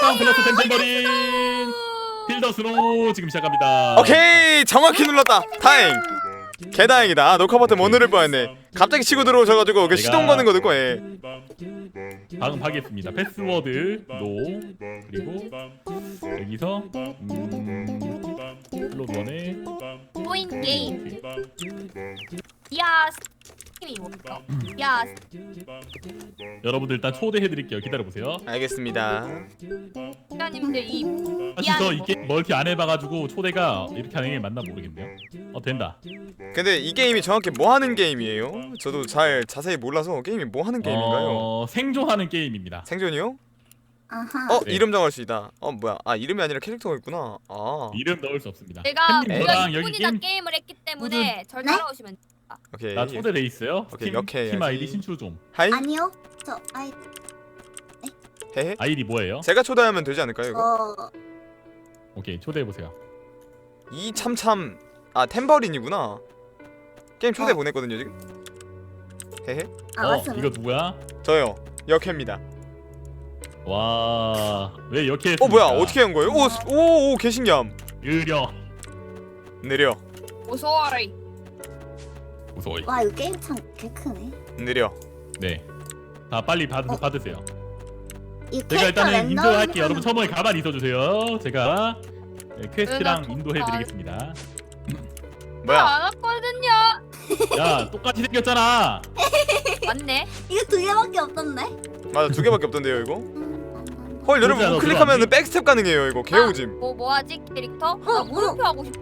빵 플러스 템템버린 필더스로 지금 시작합니다. 오케이 정확히 눌렀다 다행 개다행이다 아, 녹화 버튼 못 누를 뻔했네 갑자기 치고 들어오셔가지고 그 시동 거는 거 듣고 예. 방음하겠습니다. 패스워드 노 그리고 여기서 음, 플롯 원에 포인 게임. 야 스팀이 뭡니까? 야 여러분들 일단 초대해드릴게요. 기다려보세요. 알겠습니다 시간님들 이 사실 저 이게 멀티 안 해봐가지고 초대가 이렇게 하는 게 맞나 모르겠네요. 어 된다. 근데 이 게임이 정확히 뭐 하는 게임이에요? 저도 잘 자세히 몰라서 게임이 뭐 하는 게임인가요? 어, 생존하는 게임입니다. 생존이요? 아하. 어 네. 이름 정할 수 있다 어 뭐야 아 이름이 아니라 캐릭터가 있구나 아 이름 넣을 수 없습니다. 제가 햇님 무려 저랑 여기 6분이나 게임 게임 을 했기 때문에 절 네? 따라오시면 오케이 나 초대돼 있어요. 오케이, 팀, 역해야지. 팀 아이디 신추 좀. 하이 아니요. 저 아이 헤헤 아이디 뭐예요? 제가 초대하면 되지 않을까요 이거? 어 오케이 초대해 보세요. 이 참참 아 템버린이구나 게임 초대 어. 보냈거든요 지금 헤헤 아, 어 맞습니다. 이거 누구야? 저요 역해입니다 와왜 이렇게? 어 뭐야 어떻게 한 거예요? 오오오 개신기함 느려 느려 오소이 무서워요. 와 이거 게임 참개 크네. 느려 네. 다 빨리 받, 어. 받으세요. 이 제가 캐릭터 일단은 랜덤 인도할게요. 여러분 하는 처음에 가만히 있어주세요. 제가 네, 퀘스트랑 인도해드리겠습니다. 뭐야 안 왔거든요. 야 똑같이 생겼잖아. 맞네. 이거 두 개밖에 없던데? 맞아 두 개밖에 없던데요 이거 음, 헐 여러분 진짜 너 우클릭하면 들어왔니? 백스텝 가능해요 이거 개오짐 뭐 뭐하지 캐릭터? 어, 나 물음표 하고 싶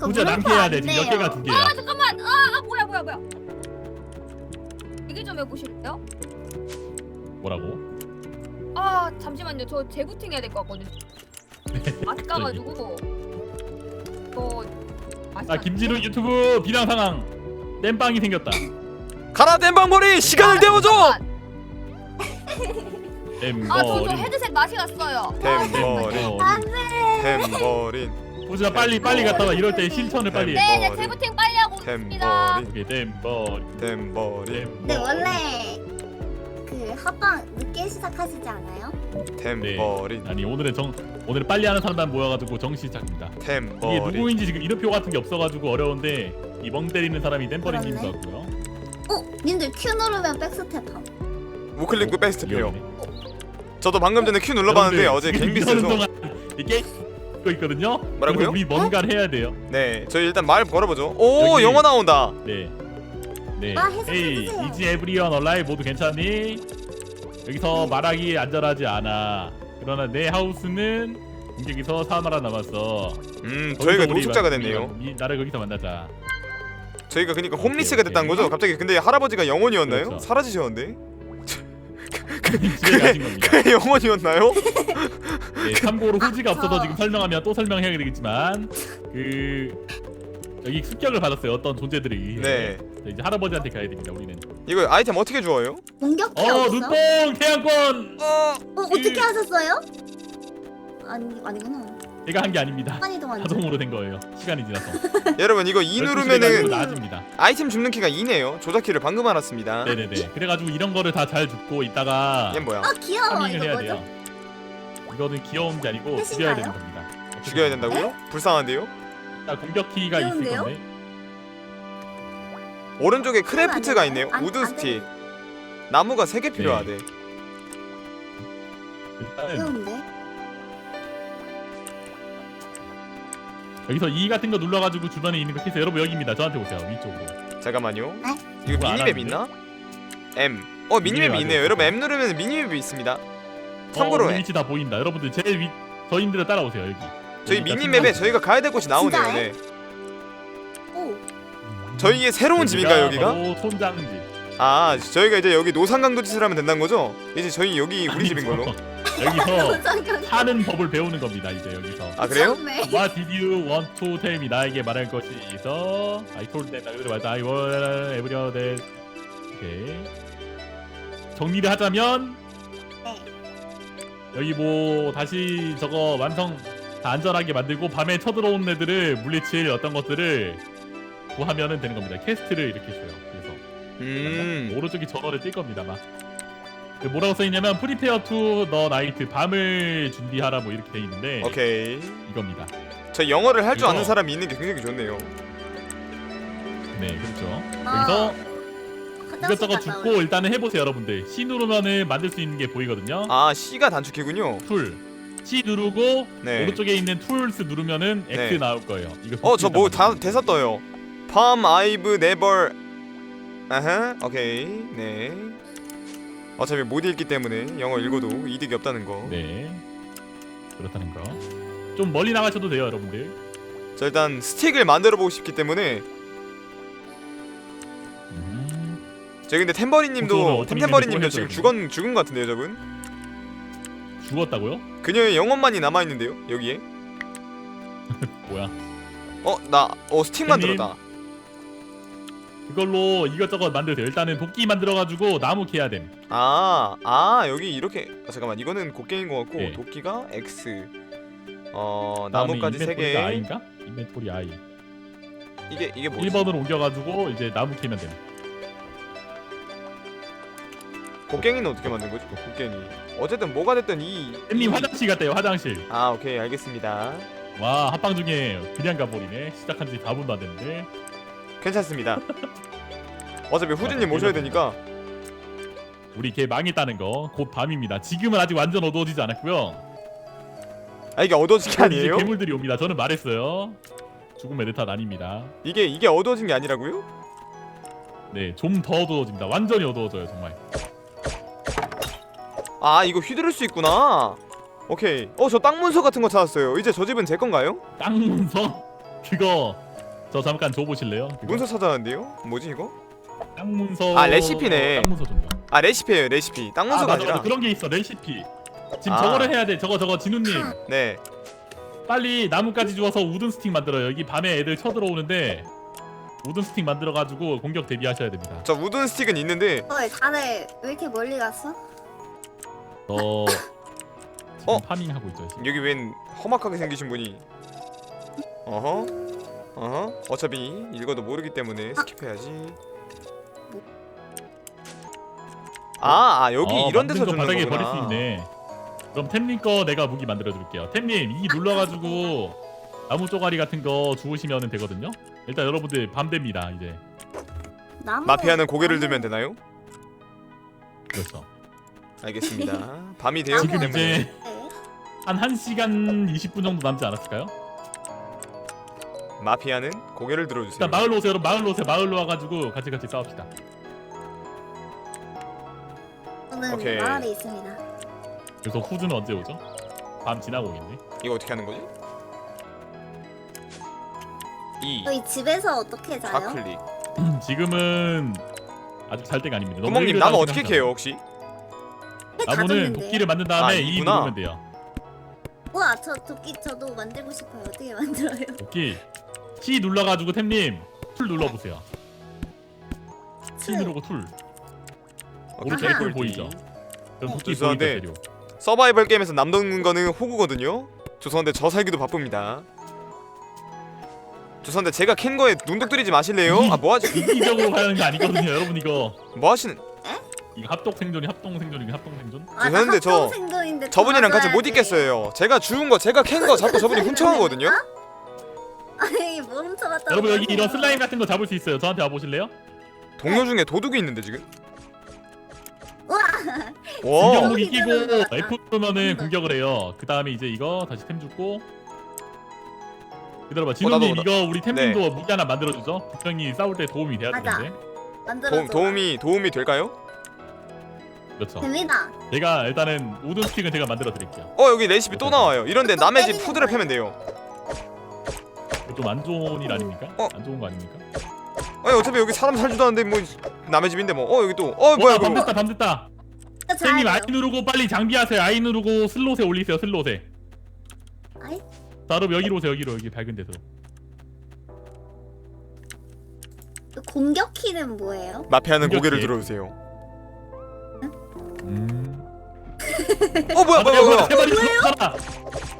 어. 낭패해야 안 돼. 지금. 몇 개가 두 개야. 아 잠깐만. 아, 아 뭐야 뭐야 뭐야. 얘기 좀 해보실래요? 뭐라고? 아 잠시만요. 저 재부팅 해야 될 것 같거든요. 아까가지고. 저. 아 김진우 유튜브 비상 상황. 땜빵이 생겼다. 가라 땜방머리 시간을 때워줘 땜버린. 아저 저 헤드셋 맛이 갔어요. 땜버린. 템버린 후자 빨리 빨리 갔다 와. 이럴 때 실천을 빨리. 해. 네, 네 머리. 재부팅 빨리 하고 있습니다. 템버린 오케이 땜버린. 템버린 근데 원래 그 합방 늦게 시작하시지 않아요? 템버린 아니 오늘은 정 오늘 빨리 하는 사람만 모여가지고 정시 시작입니다. 이게 템버린 누구인지 지금 이름표 같은 게 없어가지고 어려운데 이 멍 때리는 사람이 땜버린님 그렇네. 같고요. 어, 님들 Q 누르면 백스텝함. 우클릭 그 백스텝해요 귀여우네. 저도 방금 전에 큐 눌러봤는데 어제 갱비스에서 이러는 거 있거든요. 뭐라고요? 우리 뭔가를 해야 돼요. 네 저희 일단 말 걸어보죠 오 여기- 영어 나온다 네. 네. 아, 해석해 에이, 주세요. 이지 에브리언 얼라이 모두 괜찮니? 여기서 말하기 안전하지 않아. 그러나 내 하우스는 공격에서 사마라 남았어. 음 거기서 저희가 우리 노숙자가 만- 됐네요 이- 나를 거기서 만나자. 저희가 그니까 오케이, 홈리스가 오케이. 됐다는 거죠? 갑자기 근데 할아버지가 영혼이었나요? 그렇죠. 사라지셨는데? 집에 가신 겁니다. 그게 영혼이었나요? 네, 참고로 후지가 아, 없어서 저- 지금 설명하면 또 설명해야 되겠지만 그 여기 습격을 받았어요. 어떤 존재들에 의해. 네 자, 이제 할아버지한테 가야 됩니다. 우리는. 이거 아이템 어떻게 주어요? 공격기 어, 없어? 눈뽕 태양권. 어 어, 어떻게 하셨어요? 아니 아니구나. 제가 한 게 아닙니다. 동안. 자동으로 된 거예요. 시간이 지나서. 여러분 이거 2 12시간 누르면은 나아집니다. 아이템 줍는 키가 2네요 조작 키를 방금 알았습니다 네네네. 그래가지고 이런 거를 다잘 듣고 있다가 얘 뭐야? 어 귀여워 파밍을 이거 해야 뭐죠? 돼요. 이거는 귀여운 게 아니고? 죽여야 되는 겁니다. 어떻게 죽여야 보면. 된다고요? 불쌍한데요? 자, 공격 키가 있을 귀여운데요? 건데. 오른쪽에 크래프트가 안 있네요? 안- 우드 안 스틱 나무가 3개 필요하대 일단은 귀여운데? 여기서 E 같은 거 눌러가지고 주변에 있는 거 캐세요. 여러분 여기입니다. 저한테 오세요. 위쪽으로. 잠깐만요 네? 이거 안 미니맵 하는데? 있나? M 어 미니맵 있네요 아니에요? 여러분 M 누르면 미니맵이 있습니다 참고로 어, 우리 위치 다 보인다. 여러분들 제일 위 저인들을 따라오세요 여기. 저희 여기가 미니맵에 저희가 가야 될 곳이 나오네요? 네. 오. 저희의 새로운 집인가요 여기가? 바로 손장집. 아 저희가 이제 여기 노상강도 짓을 하면 된다는 거죠? 이제 저희 여기 우리 집인 걸로 여기서. 사는 법을 배우는 겁니다. 이제 여기서. 아 그래요? What did you want to tell me? 나에게 말할 것이 있어. I told them. 나 그대로 말했다. I will every day. 오케이. 정리를 하자면 네. 여기 뭐 다시 저거 완성 다 안전하게 만들고 밤에 쳐들어온 애들을 물리칠 어떤 것들을 구하면은 되는 겁니다. 퀘스트를 이렇게 줘요. 그래서 음 오른쪽이 전원을 뜰 겁니다. 막 그 뭐라고 써 있냐면 프리페어 투 더 나이트 밤을 준비하라 뭐 이렇게 돼 있는데 오케이. 이겁니다. 저 영어를 할 줄 이거- 아는 사람이 있는 게 굉장히 좋네요. 네, 그렇죠. 아, 여기서 이것저것 죽고. 일단은 해보세요, 여러분들. C 누르면은 만들 수 있는 게 보이거든요. 아 C가 단축키군요. 툴. C 누르고 네. 오른쪽에 있는 툴스 누르면은 X 네. 나올 거예요. 이거 어저 뭐 다 대사 떠요. Palm I've never. 아하 오케이 네. 어차피 못 읽기 때문에 영어 읽어도 이득이 없다는 거. 네. 그렇다는 거. 좀 멀리 나가셔도 돼요, 여러분들. 저 일단 스틱을 만들어 보고 싶기 때문에 음, 저 근데 템버리님도 템템버리님도 있는지 지금 죽은 죽은 것 같은데요, 저분? 죽었다고요? 그녀의 영혼만이 남아 있는데요, 여기에. 뭐야? 어 나 어 스틱 팬님? 만들었다. 그걸로 이것저것 만드세요. 일단은 도끼 만들어가지고 나무 캐야 됨. 아, 아 여기 이렇게 아, 잠깐만 이거는 곡괭인 것 같고 네. 도끼가 X. 어 그다음에 나무까지 세 인벤토리가 개. I인가? 인벤토리 I. 이게 이게 뭐지? 1번으로 옮겨가지고 이제 나무 캐면 됨. 곡괭이는 어떻게 만든 거지? 곡괭이. 어쨌든 뭐가 됐든 이. 님 이- 화장실 갔대요, 화장실. 아 오케이 알겠습니다. 와 합방 중에 그냥 가버리네. 시작한 지 4분도 안 됐는데. 괜찮습니다. 어차피 후진님 아, 모셔야? 되니까. 우리 걔 망했다는 거. 곧 밤입니다. 지금은 아직 완전 어두워지지 않았고요. 아 이게 어두워진 게 이제 아니에요? 괴물들이 옵니다. 저는 말했어요. 죽음의 네탓 아닙니다. 이게 이게 어두워진 게 아니라고요? 네, 좀 더 어두워집니다. 완전히 어두워져요, 정말. 아 이거 휘두를 수 있구나. 오케이. 어 저 땅 문서 같은 거 찾았어요. 이제 저 집은 제 건가요? 땅 문서? 그거 저 잠깐 줘 보실래요? 문서 찾아왔는데요? 뭐지 이거? 땅 문서. 아, 레시피네. 땅 문서 좀 줘. 아 레시피예요 레시피. 땅 아, 문서가 맞아, 아, 니라 맞아. 그런 게 있어. 레시피. 지금 아. 저거를 해야 돼. 저거 저거 진우님. 네. 빨리 나무까지 주워서 우든 스틱 만들어요. 여기 밤에 애들 쳐들어오는데 우든 스틱 만들어 가지고 공격 대비하셔야 됩니다. 저 우든 스틱은 있는데 헐 다들 왜 이렇게 멀리 갔어? 저 지금 어? 파밍 하고 있죠. 지금. 여기 웬 험악하게 생기신 분이. 어허. 어허. 어차피 읽어도 모르기 때문에 스킵해야지. 아, 아 여기 어, 이런 만든 데서 거 주는 바닥에 거구나. 버릴 수 있네. 그럼 템님 거 내가 무기 만들어 줄게요. 템님 이 눌러 가지고 나무 쪼가리 같은 거 주우시면 되거든요. 일단 여러분들 밤 됩니다. 이제. 나무 마피아는 고개를 들면 되나요? 그렇죠. 알겠습니다. 밤이 되었기 지금 때문에 이제 네. 한 1 시간 20분 정도 남지 않았을까요? 마피아는 고개를 들어주세요. 일단 마을로 오세요. 여러분 마을로 오세요. 마을로 와 가지고 같이 같이 싸웁시다. 저는 오케이. 마을에 있습니다. 그래서 후즈는 언제 오죠? 밤 지나고 오겠네. 이거 어떻게 하는 거지? 이 저희 집에서 어떻게 자요? 좌클릭. 지금은 아직 잘 때가 아닙니다. 너무 구멍님 나무 어떻게. 캐요 혹시? 다 나무는. 도끼를 만든 아, 다음에 이 이구나. 누르면 돼요. 우와 저 도끼 저도 만들고 싶어요. 어떻게 만들어요? 도끼 C 눌러가지고 템님 툴 눌러보세요. C 툴. 누르고 툴. 오케이, 오른쪽에 툴꿀 보이죠? 그럼 도끼 보이죠 죄송한데 재료. 서바이벌 게임에서 남는 거는 호구거든요. 죄송한데 저 살기도 바쁩니다. 죄송한데 제가 캔 거에 눈독 들이지 마실래요? 아 뭐하지? 이기적으로 가는 게 아니거든요, 여러분 이거. 뭐 하시는? 이거 합동 생존이 합동 생존이 합동 생존? 아, 죄송한데 저- 합동 생존인데 저분이랑 같이 못 도와줘야지. 있겠어요. 제가 주운 거 제가 캔 거 자꾸 저분이 훔쳐가거든요. 아니 뭘 훔쳐갔다고? 여러분 여기 이런 슬라임 같은 거 잡을 수 있어요. 저한테 와 보실래요? 동료 중에 도둑이 있는데 지금. 우와. 와. 공격무기 끼고 F 누르면은 공격을 해요. 그 다음에 이제 이거 다시 템 줍고. 기다려봐, 진호님 나도- 이거 우리 템님도 무기 하나 만들어 주죠. 분명히 싸울 때 도움이 돼야 맞아. 되는데. 만들어 도, 도움이 도움이 될까요? 그렇죠. 됩니다. 제가 일단은 우든 스틱은 제가 만들어 드릴게요. 어 여기 레시피 또 나와요. 이런데 남의 집 푸드를 패면 돼요. 좀 안 좋은 일 아닙니까? 어? 안 좋은 거 아닙니까? 아니 어차피 여기 사람 살지도 않는데 뭐 남의 집인데 뭐. 어 여기 또. 어 뭐야 와, 밤 이거. 됐다, 밤 됐다. 저 쌤님. 아이 누르고 빨리 장비하세요. 아이 누르고 슬롯에 올리세요. 슬롯에. 아이? 자, 여러분 여기로 오세요. 여기로 여기 밝은 데서. 그 공격 키는 뭐예요? 마피아는. 고개를 들어주세요. 음. 어 뭐야 뭐야 뭐야. 세 마리 들어가라.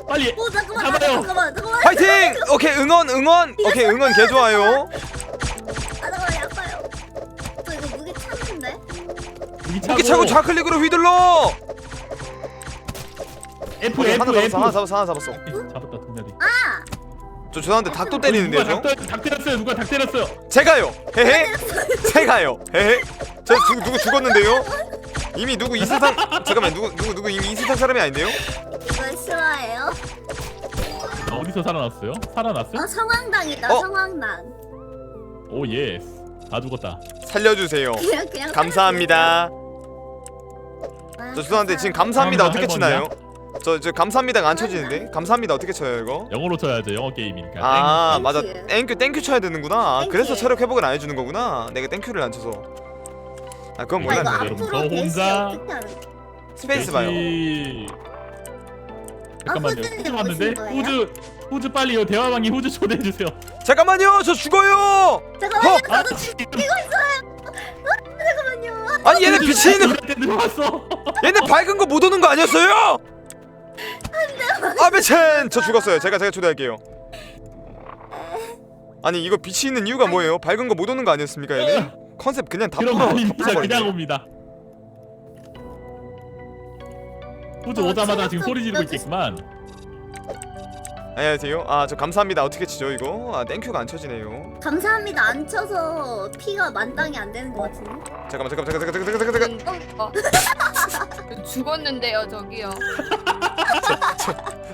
빨리. 오 잠깐만 잡아요. 잠깐만 잠깐만 파이팅! 오케이 응원 응원. 오케이 응원 개 좋아요. 아 잠깐만 아파요. 저 이거 무게 찾는데? 무기 차고 좌클릭으로 휘둘러 F 오케이, 하나 F 잡았어 F 하나 잡았어 하나 잡았어 잡았다 두 마리 저 죄송한데 닭도 때리는데요 누가 저? 닭, 때- 닭 때렸어요 누가 닭 때렸어요 제가요 헤헤 제가요 헤헤 저 누구, 누구 죽었는데요? 이미 누구 이 세상 잠깐만 누구 누구 누구 이미 이 세상 사람이 아닌데요? 이거 싫어해요? 어디서 살아났어요? 살아났어요? 어 성황당이다 어? 성황당. 오 예스 다 죽었다 살려주세요 그냥 그냥. 감사합니다 아, 저 죄송한데 지금 감사합니다 어떻게 할머니야? 치나요? 저저 감사합니다가 안 쳐지는데? 감사합니다. 어떻게 쳐요 이거? 영어로 쳐야죠 영어 게임이니까. 아 땡큐. 맞아. 땡큐 땡큐 쳐야 되는구나. 아, 땡큐. 그래서 체력 회복을 안 해주는 거구나. 내가 땡큐를 안 쳐서. 아 그건 아, 이거 몰랐네. 앞으로 저 대시 혼자- 어떻게 하는? 스페이스 봐요. 돼지- 잠깐만요. 후즈는 후즈 왔는데? 오신 거예요? 후즈 후즈 빨리 요 대화방이 후즈 초대해 주세요. 잠깐만요. 저 죽어요. 잠깐만요. 어? 저도 죽이고 있어요. 잠깐만요. 아니 얘네 비치는 들어왔어. 얘네 밝은 거 못 오는 거 아니었어요? 아베첸 저 죽었어요 제가 제가 초대할게요 아니 이거 빛이 있는 이유가 뭐예요? 밝은 거 못 오는 거 아니었습니까 얘네? 컨셉 그냥 다 그런 거 풀어 아닙니다 풀어버리네. 그냥 옵니다 후즈 어, 오자마자 지금 소리 지르고 있겠구만 안녕하세요. 아 저 감사합니다. 어떻게 치죠 이거? 아 땡큐가 안 쳐지네요. 감사합니다. 안 쳐서 피가 만땅이 안 되는 것 같은데. 잠깐만 잠깐만 잠깐만 잠깐만 잠깐만 잠깐만 어. 죽었는데요 저기요.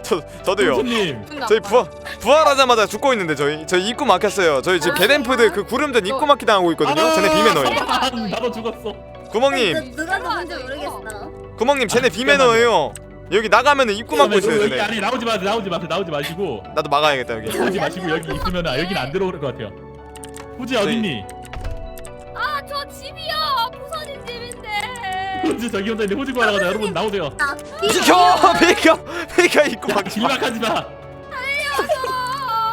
저 저도요. 후즈님. 저희 부활 부활하자마자 죽고 있는데 저희 저희 입구 막혔어요. 저희 지금 게덴푸드 그 구름전 입구 막히 당하고 있거든요. 쟤네 비매너예요. 아, 나도 죽었어. 구멍님. 누- 누가 누군지 모르겠어. 구멍님 쟤네 비매너예요 여기 나가면은 입구 막고 있어요 여기 쟤네. 아니 나오지 마세요 나오지 마세요 나오지 마시고. 나도 막아야겠다 여기. 나오지 마시고 여기 있으면 아, 여기는 안 들어올 것 같아요. 저희- 어딨니? 아 저 집이요. 부서진 집인데. 후즈 저기 혼자 있는데 후즈 구하러 가자. 여러분 나오세요. 나 비켜 비켜 비켜 입구 야 막히 길막하지 마.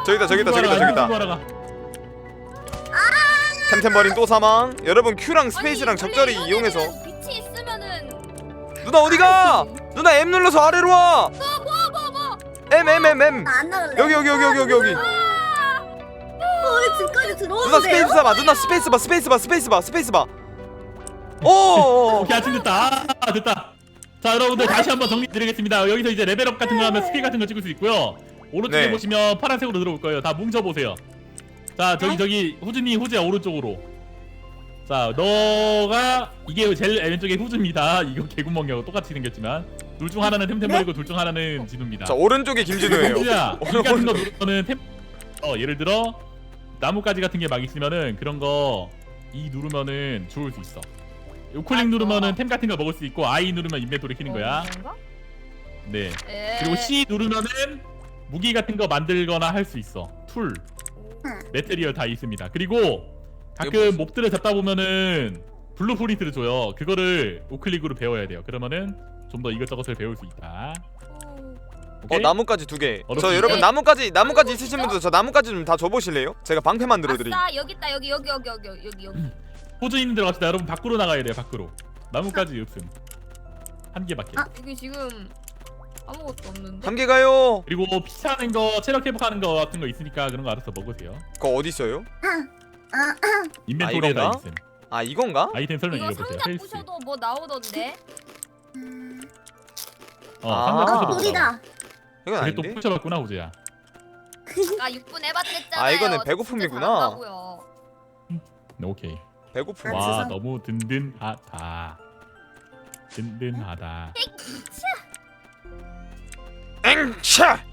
저기다 저기다 저기다 저기다 가. 템템버린 또 사망. 여러분 Q랑 스페이스랑 아니, 적절히 이용해서. 빛이 있으면은 누나 어디가 누나 M 눌러서 아래로 와. 뭐뭐뭐 M M M M. 안 나갈래. 여기 여기 여기 여기 여기 여기. 어 집까지 들어오는데요? 누나 스페이스 봐 누나 스페이스 봐 스페이스 봐 스페이스 봐 스페이스 봐. 오. 오케이 아침 됐다. 아, 됐다. 자 여러분들 다시 한번 정리 드리겠습니다. 여기서 이제 레벨업 같은 거 하면 스킬 같은 거 찍을 수 있고요. 오른쪽에 네. 보시면 파란색으로 들어올 거예요. 다 뭉쳐보세요. 자 저기 저기 후즈니 후즈야 오른쪽으로 자 너가 이게 제일 왼쪽에 후즈입니다. 이거 개구멍이하고 똑같이 생겼지만 둘 중 하나는 템템버리고 둘 중 하나는 진우입니다. 자 오른쪽에 김진우예요. 후즈야 이 오른- 누르면은 템... 어 예를 들어 나뭇가지 같은 게 막 있으면은 그런 거 이 누르면은 주울 수 있어. 우클릭 아, 누르면은 어. 템 같은 거 먹을 수 있고 I 누르면 인벤토리 키는 거야. 그런가? 네. 에. 그리고 C 누르면은 무기 같은 거 만들거나 할 수 있어. 툴. 응. 메테리얼 다 있습니다. 그리고 가끔 무슨- 몹들을 잡다 보면은 블루프린트를 줘요 그거를 우클릭으로 배워야 돼요 그러면은 좀 더 이것저것을 배울 수 있다 오. 어 오케이? 나뭇가지 두 개 저 어렵지? 여러분 네. 나뭇가지 나뭇가지 있으신? 분들 저 나뭇가지 좀 다 줘보실래요? 제가 방패 만들어 드림 아싸 여기 있다 여기 여기 여기 여기 여기. 호주 있는 데로 갑시다 여러분 밖으로 나가야 돼요 밖으로 나뭇가지 없음 한 개밖에 아. 여기 지금 아무것도 없는데. 함께 가요 그리고 피차는 거 체력 회복하는 거 같은 거 있으니까 그런 거 알아서 먹으세요 그거 어디 있어요? 아, 인벤토리가 이건가? 있음 아 이건가? 아이템 설명 이거 읽어보세요 상자 헬스 부셔도 뭐 나오던데. 음. 어 아. 상자 어 돌이다. 이건 또 아닌데? 부셔봤구나 호주야 아 6분 해봤댔잖아요. 아, 이거는 저 배고픔이구나. 진짜 잘한다고요. 네, 오케이 배고픔 아, 와 세상. 너무 든든하다 든든하다 엥차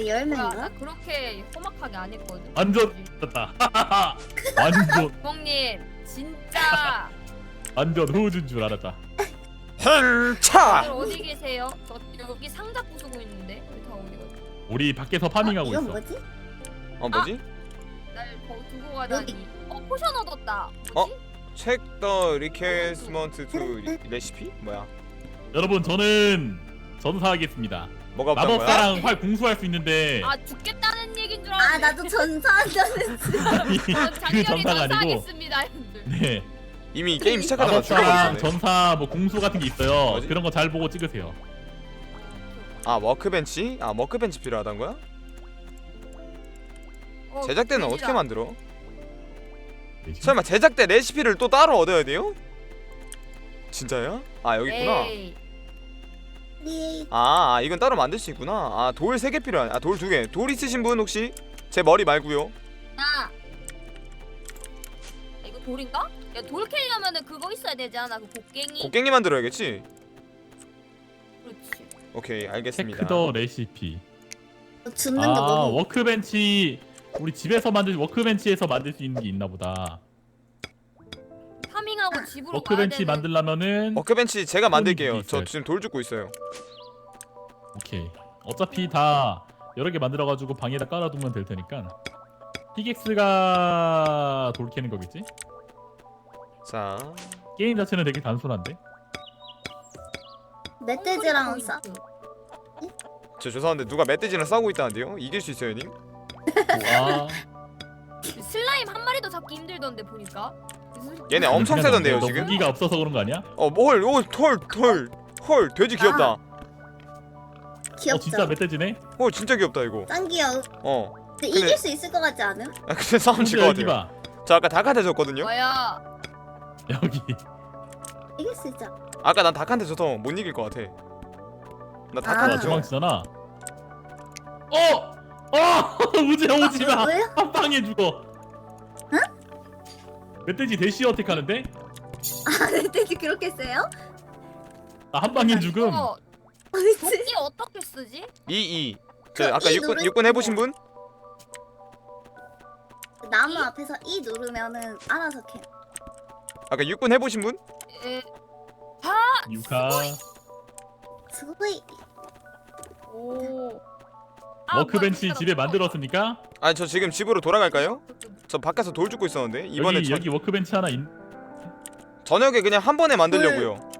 이거 뭐야, 열매인가? 나 그렇게 험악하게 안 했거든. 완전 됐다 완전 부모님 진짜 완전 호주인 줄 알았다 행차 다들 어디 계세요? 저 여기 상자 부수고 있는데 우리 다 어디 갔지? 우리 밖에서 어, 파밍하고 이건 있어 뭐지? 어 뭐지? 날 거 두고 가다니. 어 포션 얻었다. 어? 뭐지? Check the requirement to 레시피? 뭐야? 여러분 저는 전사하겠습니다 뭐가 거야? 마법사랑 활 공수할 수 있는데 아 죽겠다는 얘긴 줄 아 알았는데. 나도 전사한다는 전그 장렬히 전사가 아니고 전사하겠습니다. 여러분들. 네 이미 게임 시작하자마자 마법사랑 전사 뭐 공수 같은 게 있어요 뭐지? 그런 거 잘 보고 찍으세요 아 워크벤치? 아 워크벤치 필요하단 거야? 어, 제작대는. 어떻게 만들어? 네, 설마 제작대 레시피를 또 따로 얻어야 돼요? 진짜야? 아 여기 있구나. 에이. 리 아, 아 이건 따로 만들 수 있구나. 아 돌 세 개 필요한. 아 돌 두 개. 돌 있으신 분 혹시? 제 머리 말고요. 나. 이거 돌인가? 야 돌 캐려면은 그거 있어야 되지 않아? 그 곡괭이. 곡괭이 만들어야겠지. 그렇지. 오케이 알겠습니다. 체크 더 레시피. 죽는 아거 너무 워크벤치 우리 집에서 만들 워크벤치에서 만들 수 있는 게 있나 보다. 파밍하고 집으로 워크벤치 가야 되는. 만들려면은 워크벤치 제가 만들게요. 저 있어요. 지금 돌 줍고 있어요. 오케이. 어차피 다 여러 개 만들어가지고 방에다 깔아두면 될 테니까. 피격스가 돌 캐는 거겠지? 자, 게임 자체는 되게 단순한데. 멧돼지랑 어, 싸. 저 죄송한데 누가 멧돼지랑 싸우고 있다는데요? 이길 수 있어요, 님? 와. 슬라임 한 마리도 잡기 힘들던데 보니까. 얘네 엄청 세던데요 너 지금? 무기가 없어서 그런 거 아니야? 어, 뭘? 오, 털, 털, 헐, 돼지 귀엽다. 귀엽죠. 어 진짜 멧돼지네. 헐, 진짜 귀엽다 이거. 짱 귀여워. 어, 근데 근데- 이길 수 있을 것 같지 않음? 아, 근데 싸움 질 것 여기 같아요. 봐. 저 아까 닭한테 졌거든요. 뭐야? 여기. 이길 수 있죠. 아까 난 닭한테 져서 못 이길 것 같아. 나 아. 닭한테 와 져. 중앙치잖아. 어! 어! 우지야 오지 마. 왜요? 한 방에 죽어. 멧돼지 대시 어택 하는데? 아 멧돼지 그렇게 세요? 나 한 방에 죽음. 어, 미치. 도끼 어떻게 쓰지? 이, 이. 저그 아까 이 육군 누르- 육군 해보신 분? 나무 앞에서 E 누르면은 알아서 캐. 아까 육군 해보신 분? 에, 유카. 스고이. 오. 아, 워크벤치 뭐야, 집에 어, 만들었습니까? 아니 저 지금 집으로 돌아갈까요? 저 밖에서 돌 줍고 있었는데 이번에 여기 저, 여기 워크벤치 하나 있. 저녁에 그냥 한 번에 만들려고요.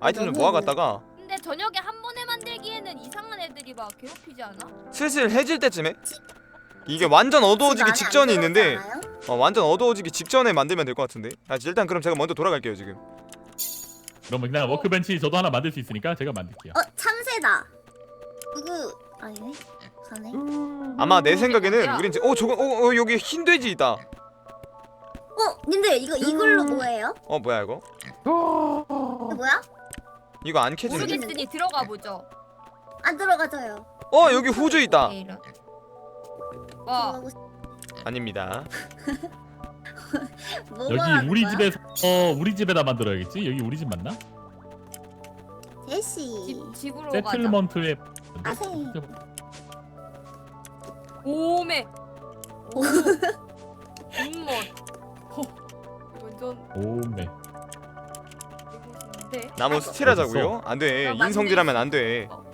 아이템 좀 너무- 모아갔다가 근데 저녁에 한 번에 만들기에는 이상한 애들이 막 괴롭히지 않아? 슬슬 해질 때쯤에 이게 완전 어두워지기 직전이 있는데? 어, 완전 어두워지기 직전에 만들면 될 것 같은데. 아 일단 그럼 제가 먼저 돌아갈게요 지금. 그럼 그냥 워크벤치 저도 하나 만들 수 있으니까 제가 만들게요. 어 참새다. 누구 아니네. 가네. 아마 내 음, 생각에는 어디야? 우린 지- 어 저거 어, 어 여기 흰 돼지 있다. 어 님들 이거 이걸로 뭐예요? 어 뭐야 이거? 이거 뭐야? 이거 안 캐지는데? 모르겠으니 들어가 보죠. 안 들어가져요. 어 여기 후주 있다. 이런. 와, 들어가고 싶- 아닙니다. 뭐가 여기 하는 우리 거야? 집에서 어, 우리 집에다 만들어야겠지? 여기 우리 집 맞나? 제시. 집 집으로 가자. 세틀먼트에 아세. 오메. 오. 굿멋. 호. 완전 오메. 멋있는데. 나무 스틸하자고요? 안 돼. 아. 인성질하면 안 돼. 어.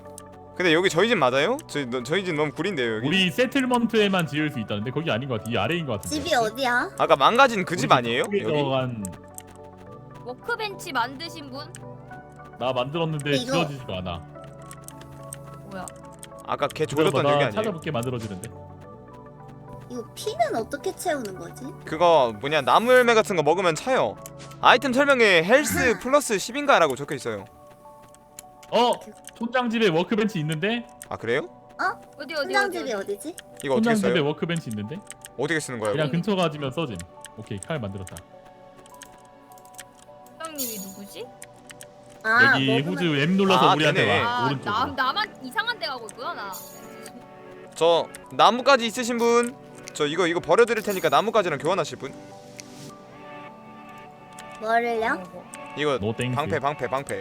근데 여기 저희 집 맞아요? 저희 너- 저희 집 너무 구린데요 여기. 우리 세틀먼트에만 지을 수 있다는데 거기 아닌 것 같아. 이 아래인 것 같은데. 집이 어디야? 아까 망가진 그 집 아니에요? 여기? 워크벤치 만드신 분? 나 만들었는데 이거- 지워지지가 않아. 뭐야? 아까 걔 조졌던 나 여기 아니에요? 찾아볼게 만들어지는데. 이거 피는 어떻게 채우는 거지? 그거 뭐냐 나무 열매 같은 거 먹으면 차요. 아이템 설명에 헬스 플러스 10인가라고 적혀 있어요. 어 촌장 집에 워크벤치 있는데? 아 그래요? 어디 어디 어디? 현장 집이 어디? 어디지? 이거 어떻게 촌장 집에 써요? 워크벤치 있는데? 어떻게 쓰는 거예요? 그냥. 근처 가지면 써짐. 오케이 칼 만들었다. 사장님이 누구지? 아 여기 먹으면- 후즈 M 눌러서 아, 우리한테 되네. 와 아, 오른쪽으로. 나 나만 이상한 데 가고 있구나 나. 저 나무까지 있으신 분? 저 이거 이거 버려드릴 테니까 나무까지랑 교환하실 분? 뭐를요? 이거 노 땡스. 방패 방패 방패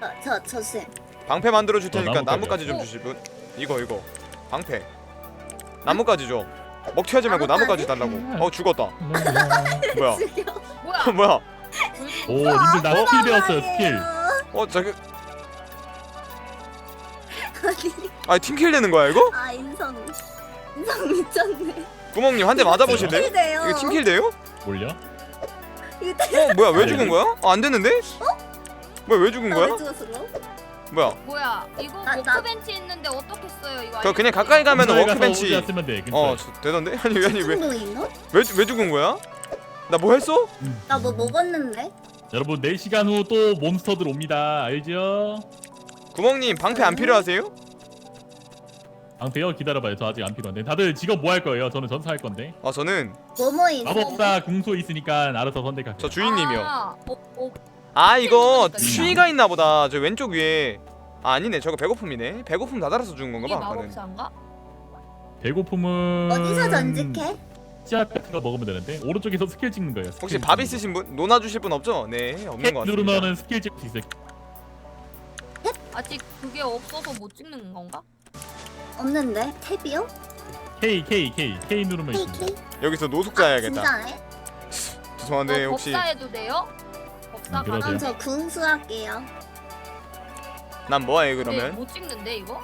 어, 저 저 쌤. 방패 만들어 줄 테니까. 나무까지 좀 어. 주실 분? 이거 이거 방패 나무까지 줘 먹튀하지 말고 나무까지 나무까지? 달라고 어 죽었다 뭐야 뭐야? 뭐야 오 님들 나 스킬 배웠어요 스킬. 어 저기 아니 아 팀킬 되는 거야 이거? 아 인성 인성 미쳤네. 구멍님 한 대 맞아보실래? 팀킬돼요. 이거 팀킬 돼요? 뭘요? 이거 어 뭐야 왜 죽은 거야? 어, 안 됐는데? 뭐야 왜 죽은 거야? 죽었어 너? 뭐야 뭐야? 이거 나- 나- 워크벤치 있는데 어떻게 써요? 이거 저 그냥. 가까이 가면 근처에 가서 워크벤치 돼. 근처에. 어 저, 되던데? 아니 왜 아니 중동인가? 왜왜 왜 죽은 거야? 나 뭐 했어? 나 뭐 먹었는데? 여러분 4시간 후 또 몬스터들 옵니다. 알죠? 구멍님 방패 안 필요하세요? 앙페요 기다려봐요. 저 아직 안 필요한데. 다들 직업 뭐 할 거예요? 저는 전사 할 건데. 아 저는 뭐뭐 있어? 마법사 궁소 있으니까 알아서 선택할게요. 저 주인님이요. 아, 어, 어, 아 이거 주인님이니까. 추위가 있나 보다. 저 왼쪽 위에. 아 아니네. 저거 배고픔이네. 배고픔 다 달아서 이게 건가 봐. 아까는. 마법사인가? 배고픔은 어디서 전직해? 씨앗 같은 거 먹으면 되는데 오른쪽에서 스킬 찍는 거예요. 혹시 스킬 밥 찍는 있으신 분? 논아 주실 분 없죠? 네 없는 거. 것 같습니다. 누르면은 스킬 찍을 수 있어요. 아직 그게 없어서 못 찍는 건가? 없는데 탭이요? K K K K 누르면 K 있습니다. K. 여기서 노숙자 해야겠다. 진짜네? 죄송한데 어, 혹시 법사해도 돼요? 법사 음, 그러세요. 가능? 그럼 저 군수 할게요. 난 뭐해 네, 그러면? 못 찍는데 이거?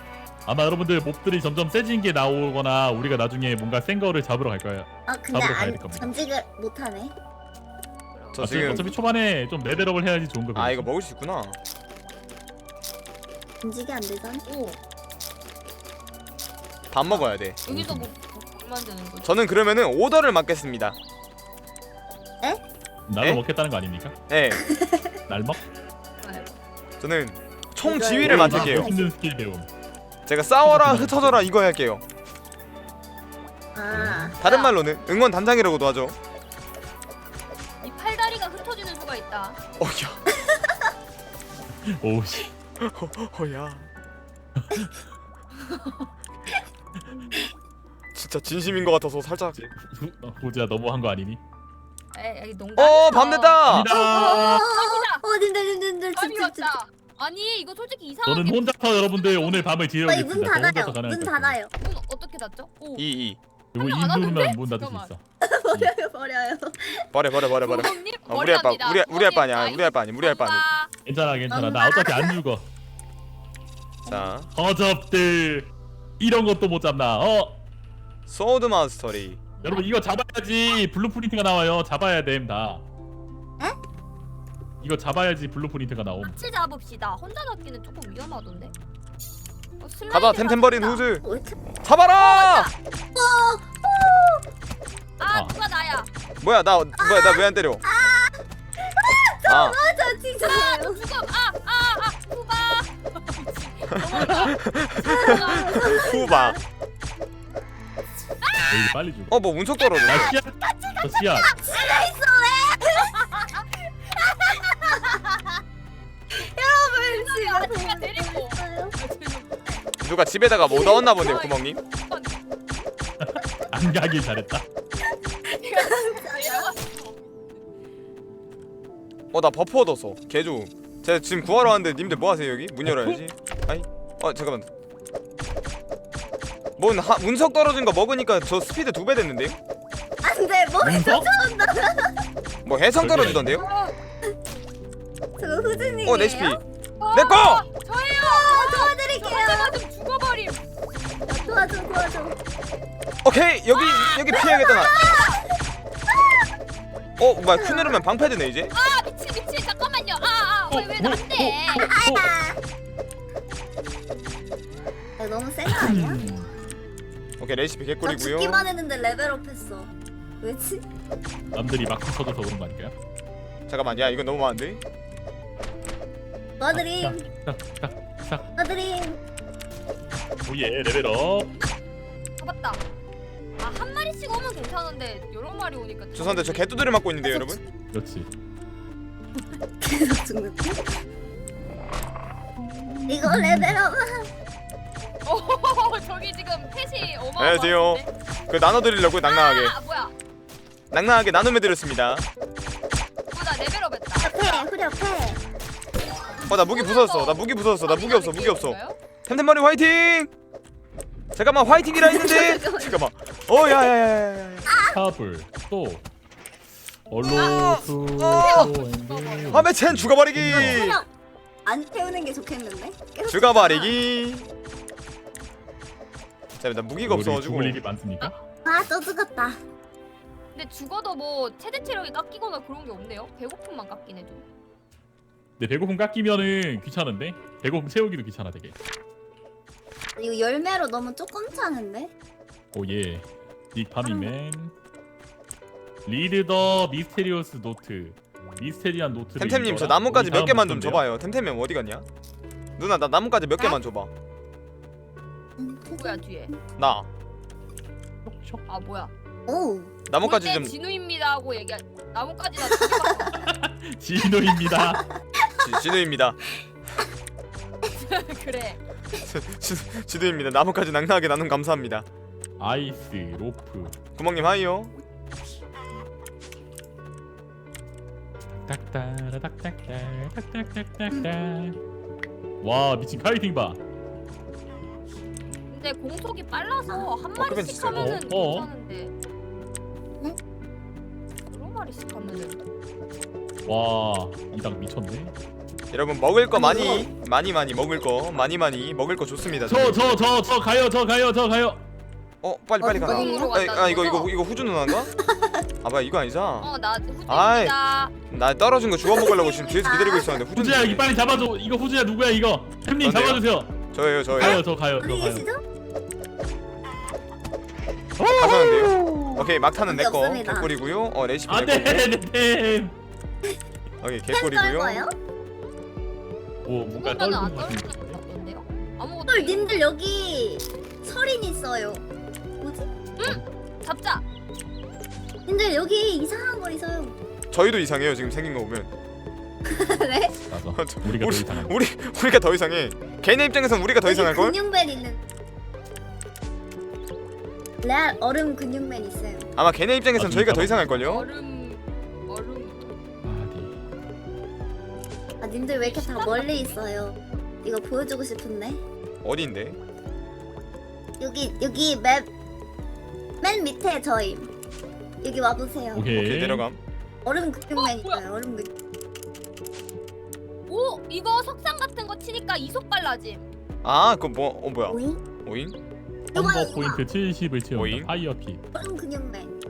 아마 여러분들 몹들이 점점 세진 게 나오거나 우리가 나중에 뭔가 센 거를 잡으러 갈 거예요. 아 근데 잡으러 가야 안될 겁니다. 전직을 못하네. 저 어차피, 지금 어차피 초반에 좀 레벨업을 해야지 좋은 거거든요. 아 이거 먹을 수 있구나. 전직이 안 되잖아. 오 밥 먹어야 돼. 여기서 뭐, 뭐 만드는 거지? 저는 그러면은 오더를 맡겠습니다. 나를 에? 먹겠다는 거 아닙니까? 네, 날 먹? 네. 저는 총 이걸 지휘를 왜 맡을게요. 멋있는 스킬 배움. 제가 싸워라 흩어져라 이거 할게요. 아 다른 말로는 응원 단장이라고도 하죠. 이 팔다리가 흩어지는 수가 있다. 어야, 오씨. 어야. 진짜 진심인 것 같아서 살짝. 호지야 너무한 거 아니니? 에, 에이 농담. 어, 밤 됐다. 아니다. 어 님들 님들 밤이 집 집 집. 왔다. 아니 이거 솔직히 이상하게 저는 혼자서 여러분들 오늘 밤을 지내겠습니다. 문저 혼자서 닫아요. 가능할 문. 닫아요. 문 어떻게 닫죠? 오. 이 이. 그리고 이안 하는데? 누르면 문 닫을 수. 있어. 버려요 버려요. 버려 버려 버려 버려. 부모님 어, 바 머리랍니다. 우리 우리 할바 아니야. 우리 할바 아니. 우리 할바 아니. 괜찮아 괜찮아. 나 어차피 안 죽어. 자, 허접들 이런 것도 못 잡나. 어 소드 마스터리. 여러분 이거 잡아야지 블루프린트가 나와요. 잡아야 됨 다. 에? 이거 잡아야지 블루프린트가 나옴. 같이 잡읍시다. 혼자 잡기는 조금 위험하던데. 어, 슬라이드 가자 템템버린. 후즈. 왜 이렇게 잡아라. 아, 아. 누가 나야? 뭐야 나 뭐야 나 왜 안 때려? 아, 저 아, 진짜예요. 너 죽음. 아, 아, 아, 후바. 후바. 여기 빨리 죽어. 어뭐 운석 떨어져. 나 씨앗. 저 씨앗. 아, 누가 집에다가 뭐 넣었나 본데요, 구멍님. 안 가길 잘했다. 어 나 버프 얻었어. 개 좋음. 제가 지금 구하러 왔는데 님들 뭐 하세요 여기? 문 열어야지. 아이. 어 잠깐만. 뭔 하, 운석 떨어진 거 먹으니까 저 스피드 두 배 됐는데요? 안돼 뭐 문석? 뭐 해성. 떨어지던데요? 저거 후즈님이에요? 어 레시피. 어, 내 거! 저예요. 도와드릴게요. 도와줘 도와줘. 오케이 여기 여기 피해야겠다 나. 어 뭐야 큐 누르면 방패드네 이제? 아, 미친 미친. 잠깐만요. 아, 아, 어, 왜왜 뭐, 난데? 어, 어, 어. 야, 너무 센 거 아니야? 오케이 레시피 나 개꿀이고요. 죽기만 했는데 레벨업했어. 왜지? 남들이 막 터져서 그런 거 아닐까요? 잠깐만 야 이건 너무 많은데? 도와드림. 싹싹싹 도와드림. 오예 레벨업. 잡았다. 아, 한 마리씩 오면 괜찮은데 여러 마리 오니까. 죄송한데 저 개두드려 맞고 있는데 요 여러분? 그렇지. 계속 죽는데? 이거 레벨업. 어, 저기 지금 펫이 어마어마한데. 안녕하세요. 그 나눠드리려고 낭낭하게 아, 뭐야? 낭낭하게 나눔해드렸습니다. 뭐나 레벨업했다. 패 후려 패. 어나 무기 부서졌어. 나 무기 부서졌어. 나 무기 없어. 무기 없어. 템템머리 화이팅! 잠깐만 화이팅이라 했는데 잠깐만. 어 야야야야야. 탑을 또 얼로 수 어. 엔드. 화매 첸 죽어버리기. 안 태우는 게 좋겠는데? 계속 죽어버리기. 자, 나 무기가 없어가지고. 죽을 일이 많습니까? 아 또 죽었다. 근데 죽어도 뭐 최대 체력이 깎이거나 그런 게 없네요. 배고픔만 깎이네 좀. 근데 배고픔 깎이면은 귀찮은데 배고픔 채우기도 귀찮아 되게. 이거 열매로 너무 조금 차는데? 오예. 닉파밍맨. 리드 더 미스테리오스 노트. 미스테리한 노트를 템템님 저. 나뭇가지 몇 개만 좀? 줘봐요. 템템님 어디 갔냐? 누나 나 나뭇가지 몇 개만 줘봐. 누구야 뒤에? 나. 아 뭐야? 오. 나뭇가지 올좀때 진우입니다 하고 얘기. 나뭇가지 나두 진호입니다. 지- 진우입니다 없- 그래. 지- 진우입니다 나뭇가지 낭낭하게 나눔 감사합니다 아이스 로프. 구멍님 하이요 딱따라 딱딱딱 와 미친 카이팅 봐. 근데 공속이 빨라서 한 그건 마리씩? 하면은 어, 어. 괜찮은데. 응? 여러 마리씩 하면은. 와 이당 미쳤네. 여러분 먹을 거 많이 많이 많이 먹을 거 많이 많이 먹을 거 좋습니다 저 저 저 저 가요 저 가요 저 가요. 어 빨리 빨리 가라 어디? 어디로 아, 간다는 아 이거 이거? 이거 후주 누나인가? 아 뭐야 이거 아니잖아 어나 후지입니다. 아이. 나 떨어진 거 주워 먹으려고 지금 뒤에서 기다리고 있었는데 후주 후지야 여기 빨리 잡아줘. 이거 후지야 누구야 이거? 햄님. 잡아주세요. 저예요 저예요 가요 저 가요 저 가요. 계시죠? 가셨는데요? 오케이 막타는 내 거 없습니다. 개꿀이고요 어 레시피 안돼 내거 내 햄. 오케이 펜 개꿀이고요 거예요? 오 뭔가 그거는 떨고 안 같은 떨어질 거것 같던데요? 아무것도. 헐 님들 여기 설인 있어요. 뭐지? 잡자. 님들 여기 이상한 거 있어요. 저희도 이상해요 지금 생긴 거 보면 네? 맞아. 저- 우리가 더 우리 이상한. 우리 우리가 더 이상해 걔네 입장에선 우리가 더 이상할 걸? 근육맨 있는. 레알 얼음 근육맨 있어요. 아마 걔네 입장에선 아, 저희가 더 진짜로? 이상할 걸요? 얼음. 님들 왜 이렇게 다 멀리 있어요? 이거 보여주고 싶은데. 어디인데? 여기 여기 맵 맨 밑에 저희. 여기 와보세요. 오케이. 오케이 내려감 얼음 근육맨 어? 있어요. 얼음 근육. 오 이거 석상 같은 거 치니까 이속 빨라짐. 아 그거 뭐.. 어 뭐야 오잉? 오잉? 험버. 포인트 70을 채운다. 오잉? 파이어핏. 얼음 근육맨.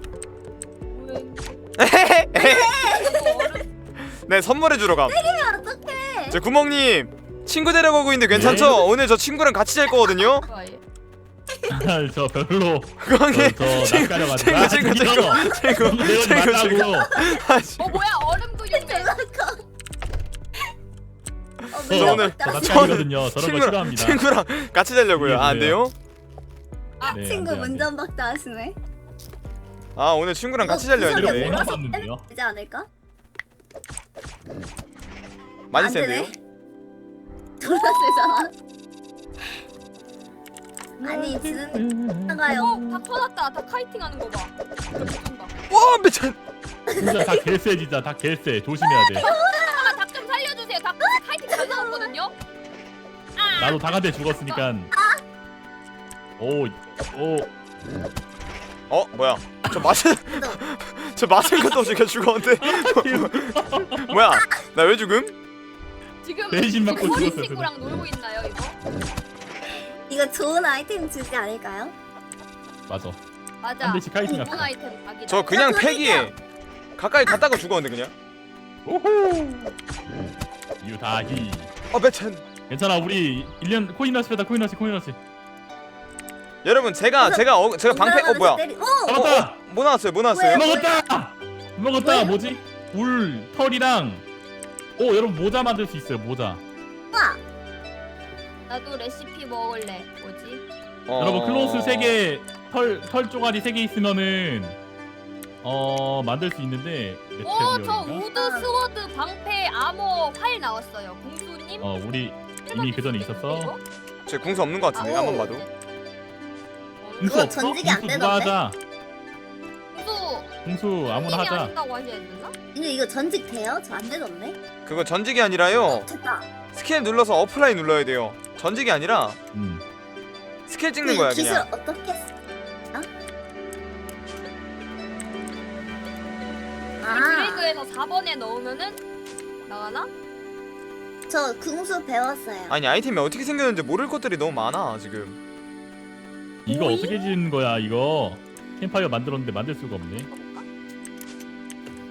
네 선물해 주러 감. 야 어떡해? 저 구멍님 친구 데려가고 있는데 괜찮죠? 네. 오늘 저 친구랑 같이 잘 거거든요. 좋아해. 저 별로 구멍님 저 낚아려가지고. 아, 친구 친구 친구 친구 친구 친구. 아, 씨. 어 뭐야 얼음 근육맨. 어, 저 오늘- 먹다. 저 낚아리거든요. 저런 거 친구랑 싫어합니다. 친구랑 같이 자려고요. 아, 안 돼요? 아, 네, 친구 안 돼, 안 돼. 문전박다 하시네. 아 오늘 친구랑 같이 어, 자려 구석에 했는데 뭐라- 몰아서 봤는데요? 되지 않을까? 많이 안 센데요? 되네. 졸라 세잖아. 아니 지는 나가요. 어, 다 터졌다. 다 카이팅 하는 거 봐. 와 미친. 진짜 다 개쎄 진짜 다 개쎄 조심해야 돼. 아, 닭좀 살려주세요. 닭 카이팅 잘 나왔거든요. 아, 나도 다한테 죽었으니까. 오, 오, 어 뭐야? 저 맞은 저 맞은 것도 없이 그냥 죽었는데 뭐야? 나 왜 죽음? 지금 대신 맞고 죽었어요, 어린 친구랑 놀고 있나요 이거? 이거 좋은 아이템 주지 않을까요? 맞아. 맞아. 한 대씩 할까? 아이템 각이다. 저 그냥 저 팩이에 가까이 갔다가 죽었는데 그냥. 오호. 유다희. 어 매천. 괜찮아 우리 1년 코인러시다 코인러시 코인러시. 여러분 제가 제가 어, 제가 방패 어 뭐야? 때리... 오! 잡았다. 어, 뭐 나왔어요? 뭐 나왔어요? 뭐야? 먹었다. 먹었다. 뭐야? 뭐지? 울 털이랑. 오 여러분 모자 만들 수 있어요 모자. 우와! 나도 레시피 먹을래. 뭐지? 어... 여러분 클로스 3개 털, 털 쪼가리 3개 있으면은 어 만들 수 있는데 오, 어, 저 메테리얼인가? 우드 스워드 방패 아머 활 나왔어요. 공수님. 어 우리 이미 그 전에 있었어. 제 궁수 없는 것 같은데 아, 한번 오. 봐도. 공수 그거 없어? 전직이 안 공수 누가 되던데? 하자. 공수 공수 아무나 님이 하자. 근데 이거 전직 돼요? 저 안 되던데? 그거 전직이 아니라요. 됐다. 스킬 눌러서 어플라이 눌러야 돼요. 전직이 아니라 음. 스킬 찍는 이 거야 기술 그냥. 어떻게 쓰... 어? 아, 드래그에서 4번에 넣으면은 나가나? 저 궁수 배웠어요. 아니 아이템이 어떻게 생겼는지 모를 것들이 너무 많아 지금. 이거 오이? 어떻게 지는 거야 이거? 캠파이어 만들었는데 만들 수가 없네.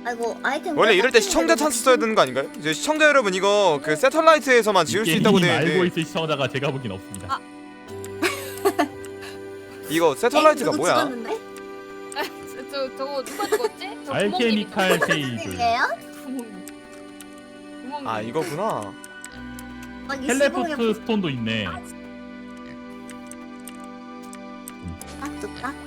아이고 아이템 원래 왜 이럴 때 시청자? 찬스 써야 되는 거 아닌가요? 이제 시청자 여러분 이거 그 세털라이트에서만 지을 수 있다고 알고 있는데 있을 시청자가 제가 보긴 없습니다. 아. 이거 세털라이트가 에이, 누구 뭐야? 저, 저 저거 누가 죽었지? 저 알케미칼 테이블. 이게요? 구멍님. 구멍님. 아 이거구나. 시공에 텔레포트 스톤도 있네. 뜯다.